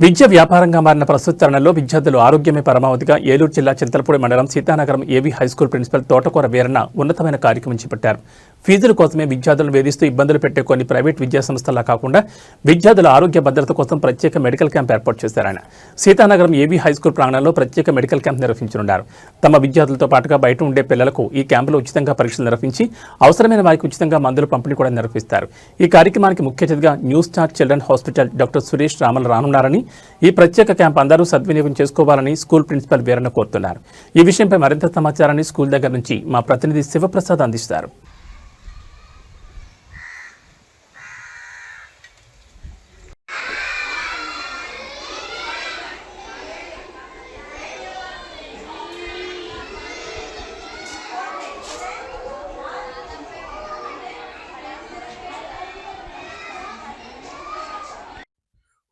విద్య వ్యాపారంగా మారిన ప్రస్తుత తరుణంలో విద్యార్థులు ఆరోగ్యమే పరమావధిగా ఏలూరు జిల్లా చింతలపూడి మండలం సీతానగరం ఏవీ హైస్కూల్ ప్రిన్సిపల్ తోటకూర వీరన్న ఉన్నతమైన కార్యక్రమం చేపట్టారు. ఫీజుల కోసమే విద్యార్థులను వేధిస్తూ ఇబ్బందులు పెట్టే కొన్ని ప్రైవేట్ విద్యా సంస్థలా కాకుండా విద్యార్థుల ఆరోగ్య భద్రత కోసం ప్రత్యేక మెడికల్ క్యాంప్ ఏర్పాటు చేశారాయన సీతానగరం ఏవీ హైస్కూల్ ప్రాంగణంలో ప్రత్యేక మెడికల్ క్యాంప్ నిర్వహించనున్నారు. తమ విద్యార్థులతో పాటుగా బయట ఉండే పిల్లలకు ఈ క్యాంపులో ఉచితంగా పరీక్షలు నిర్వహించి అవసరమైన వారికి ఉచితంగా మందులు పంపిణీ కూడా నిర్వహిస్తారు. ఈ కార్యక్రమానికి ముఖ్య అతిథిగా new star children hospital doctor Suresh Ramalu రానున్నారని ఈ ప్రత్యేక క్యాంప్ అందరూ సద్వినియోగం చేసుకోవాలని స్కూల్ ప్రిన్సిపల్ వీరన్న కోరుతున్నారు. ఈ విషయంపై మరింత సమాచారాన్ని స్కూల్ దగ్గర నుంచి మా ప్రతినిధి శివప్రసాద్ అందిస్తారు.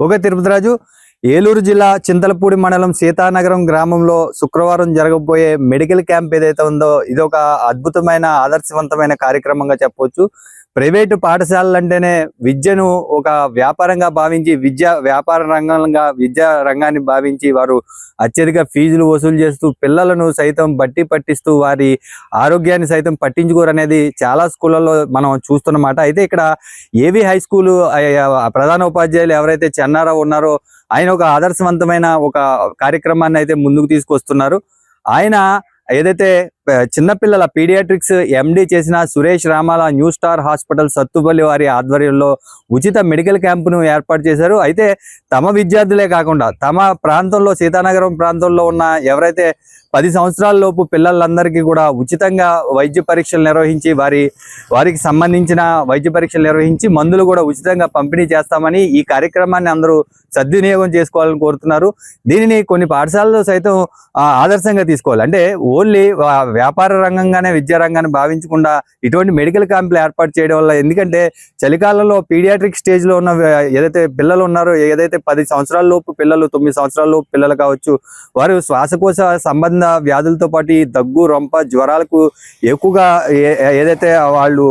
ఓకే తిరుపతిరాజు ఏలూరు జిల్లా చింతలపూడి మండలం సీతానగరం గ్రామంలో శుక్రవారం జరగబోయే మెడికల్ క్యాంప్ ఏదైతే ఉందో ఇది ఒక అద్భుతమైన ఆదర్శవంతమైన కార్యక్రమంగా చెప్పవచ్చు. ప్రైవేటు పాఠశాలలు అంటేనే విద్యను ఒక వ్యాపారంగా భావించి విద్య వ్యాపార రంగంగా విద్యా రంగాన్ని భావించి వారు అత్యధిక ఫీజులు వసూలు చేస్తూ పిల్లలను సైతం బట్టి పట్టిస్తూ వారి ఆరోగ్యాన్ని సైతం పట్టించుకోరు అనేది చాలా స్కూళ్ళల్లో మనం చూస్తున్నమాట అయితే ఇక్కడ ఏవి హై స్కూల్ ప్రధాన ఉపాధ్యాయులు ఎవరైతే చెన్నారావు ఉన్నారో ఆయన ఒక ఆదర్శవంతమైన ఒక కార్యక్రమాన్ని అయితే ముందుకు తీసుకొస్తున్నారు. ఆయన ఏదైతే చిన్నపిల్లల పీడియాట్రిక్స్ ఎండి చేసిన Suresh Ramala new star hospital Sathupalli వారి ఆధ్వర్యంలో ఉచిత మెడికల్ క్యాంపును ఏర్పాటు చేశారు. అయితే తమ విద్యార్థులే కాకుండా తమ ప్రాంతంలో సీతానగరం ప్రాంతంలో ఉన్న ఎవరైతే పది సంవత్సరాల లోపు పిల్లలందరికీ కూడా ఉచితంగా వైద్య పరీక్షలు నిర్వహించి వారి వారికి సంబంధించిన వైద్య పరీక్షలు నిర్వహించి మందులు కూడా ఉచితంగా పంపిణీ చేస్తామని ఈ కార్యక్రమాన్ని అందరూ సద్వినియోగం చేసుకోవాలని కోరుతున్నారు. దీనిని కొన్ని పాఠశాలలో సైతం ఆదర్శంగా తీసుకోవాలి. అంటే ఓన్లీ వ్యాపార రంగంగానే విద్యా రంగాన్ని భావించకుండా ఇటువంటి మెడికల్ క్యాంపులు ఏర్పాటు చేయడం వల్ల ఎందుకంటే చలికాలంలో పీడియాట్రిక్ స్టేజ్లో ఉన్న ఏదైతే పిల్లలు ఉన్నారో ఏదైతే పది సంవత్సరాల లోపు పిల్లలు తొమ్మిది సంవత్సరాల లోపు పిల్లలు కావచ్చు వారు శ్వాసకోశ సంబంధ వ్యాధులతో పాటు దగ్గు రొంప జ్వరాలకు ఎక్కువగా ఏదైతే వాళ్ళు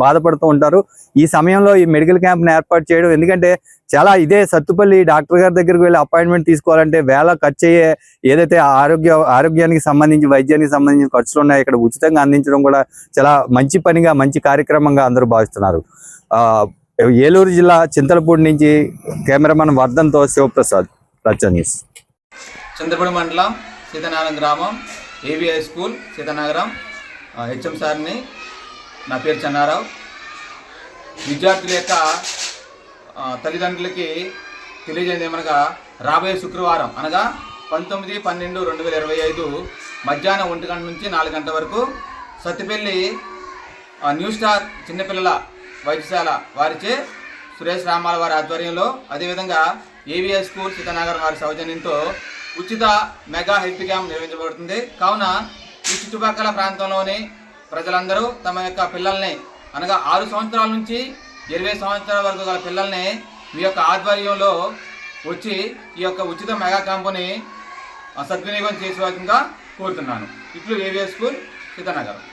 బాధపడుతూ ఉంటారు. ఈ సమయంలో ఈ మెడికల్ క్యాంప్ను ఏర్పాటు చేయడం ఎందుకంటే చాలా ఇదే సత్తుపల్లి డాక్టర్ గారి దగ్గరికి వెళ్ళి అపాయింట్మెంట్ తీసుకోవాలంటే వేల ఖర్చు అయ్యే ఏదైతే ఆరోగ్య ఆరోగ్యానికి సంబంధించి వైద్యానికి సంబంధించిన ఖర్చులు ఉన్నాయో ఇక్కడ ఉచితంగా అందించడం కూడా చాలా మంచి పనిగా మంచి కార్యక్రమంగా అందరూ భావిస్తున్నారు. ఆ, ఏలూరు జిల్లా చింతలపూడి నుంచి కెమెరామన్ వర్ధన్తో శివప్రసాద్ రచ్చ న్యూస్ చింతపూడి మండలం సీతానగరం గ్రామం ఏబిఐ స్కూల్ సీతానగరం హెచ్ఎం సార్ని నా పేరు చెన్నారావు. విద్యార్థుల యొక్క తల్లిదండ్రులకి తెలియజేయడం ఏమనగా రాబోయే శుక్రవారం అనగా పంతొమ్మిది పన్నెండు రెండు వేల ఇరవై ఐదు మధ్యాహ్నం ఒంటి గంట నుంచి నాలుగు గంటల వరకు సత్తిపల్లి న్యూ స్టార్ చిన్నపిల్లల వైద్యశాల వారిచే సురేష్ రామాల వారి ఆధ్వర్యంలో అదేవిధంగా ఏవిఎస్ స్కూల్ సీతానగర్ వారి సౌజన్యంతో ఉచిత మెగా హెల్త్ క్యాంప్ నిర్వహించబడుతుంది. కావున ఈ చుట్టుపక్కల ప్రాంతంలోని ప్రజలందరూ తమ యొక్క పిల్లల్ని అనగా ఆరు సంవత్సరాల నుంచి ఇరవై సంవత్సరాల వరకు గల పిల్లల్ని మీ యొక్క ఆధ్వర్యంలో వచ్చి ఈ యొక్క ఉచిత మెగా క్యాంపుని సద్వినియోగం సద్వినియోగం చేసుకోవాల్సిందిగా కోరుతున్నాను. ఇట్లు ఏవిఎస్ స్కూల్ సీతానగరం.